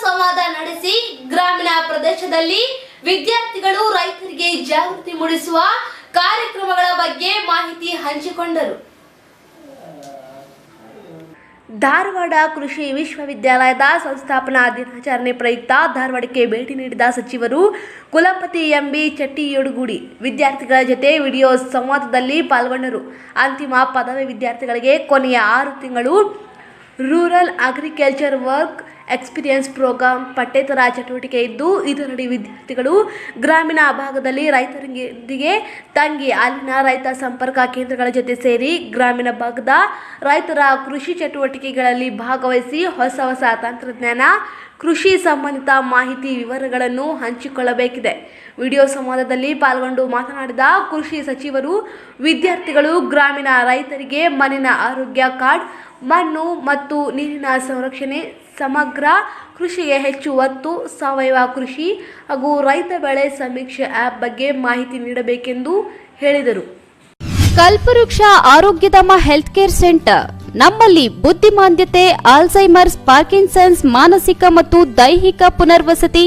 ಸಂವಾದ ನಡೆಸಿ ಗ್ರಾಮೀಣ ಪ್ರದೇಶದಲ್ಲಿ ವಿದ್ಯಾರ್ಥಿಗಳು ರೈತರಿಗೆ ಜಾಗೃತಿ ಮೂಡಿಸುವ ಕಾರ್ಯಕ್ರಮಗಳ ಬಗ್ಗೆ ಮಾಹಿತಿ ಹಂಚಿಕೊಂಡರು. ಧಾರವಾಡ ಕೃಷಿ ವಿಶ್ವವಿದ್ಯಾಲಯದ ಸಂಸ್ಥಾಪನಾ ದಿನಾಚರಣೆ ಪ್ರಯುಕ್ತ ಧಾರವಾಡಕ್ಕೆ ಭೇಟಿ ನೀಡಿದ ಸಚಿವರು ಕುಲಪತಿ ಎಂಬಿ ಚಟ್ಟಿಯೊಡುಗೂಡಿ ವಿದ್ಯಾರ್ಥಿಗಳ ಜೊತೆ ವಿಡಿಯೋ ಸಂವಾದದಲ್ಲಿ ಪಾಲ್ಗೊಂಡರು. ಅಂತಿಮ ಪದವಿ ವಿದ್ಯಾರ್ಥಿಗಳಿಗೆ ಕೊನೆಯ ಆರು ತಿಂಗಳು rural agriculture work experience programme ಪಠ್ಯೇತರ ಚಟುವಟಿಕೆ ಇದ್ದು, ಇದರಡಿ ವಿದ್ಯಾರ್ಥಿಗಳು ಗ್ರಾಮೀಣ ಭಾಗದಲ್ಲಿ ರೈತರೊಂದಿಗೆ ತಂಗಿ, ಅಲ್ಲಿನ ರೈತ ಸಂಪರ್ಕ ಕೇಂದ್ರಗಳ ಜೊತೆ ಸೇರಿ ಗ್ರಾಮೀಣ ಭಾಗದ ರೈತರ ಕೃಷಿ ಚಟುವಟಿಕೆಗಳಲ್ಲಿ ಭಾಗವಹಿಸಿ ಹೊಸ ಹೊಸ ತಂತ್ರಜ್ಞಾನ, ಕೃಷಿ ಸಂಬಂಧಿತ ಮಾಹಿತಿ ವಿವರಗಳನ್ನು ಹಂಚಿಕೊಳ್ಳಬೇಕಿದೆ. ವಿಡಿಯೋ ಸಂವಾದದಲ್ಲಿ ಪಾಲ್ಗೊಂಡು ಮಾತನಾಡಿದ ಕೃಷಿ ಸಚಿವರು, ವಿದ್ಯಾರ್ಥಿಗಳು ಗ್ರಾಮೀಣ ರೈತರಿಗೆ ಮಣ್ಣಿನ ಆರೋಗ್ಯ ಕಾರ್ಡ್ ಮಣ್ಣು ಮತ್ತು ನೀರಿನ ಸಂರಕ್ಷಣೆ, ಸಮಗ್ರ ಕೃಷಿಗೆ ಹೆಚ್ಚು ಒತ್ತು, ಸಾವಯವ ಕೃಷಿ ಹಾಗೂ ರೈತ ಬೆಳೆ ಸಮೀಕ್ಷೆ ಆ್ಯಪ್ ಬಗ್ಗೆ ಮಾಹಿತಿ ನೀಡಬೇಕೆಂದು ಹೇಳಿದರು. ಕಲ್ಪವೃಕ್ಷ ಆರೋಗ್ಯಧಾಮ ಹೆಲ್ತ್ ಕೇರ್ ಸೆಂಟರ್, ನಮ್ಮಲ್ಲಿ ಬುದ್ಧಿಮಾಂದ್ಯತೆ, ಆಲ್ಝೈಮರ್ಸ್, ಪಾರ್ಕಿನ್ಸನ್ಸ್, ಮಾನಸಿಕ ಮತ್ತು ದೈಹಿಕ ಪುನರ್ವಸತಿ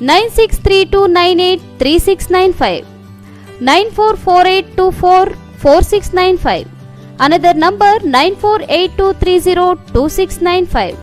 Nine six three two nine eight three six nine five nine four four eight two four four six nine five another number nine four eight two three zero two six nine five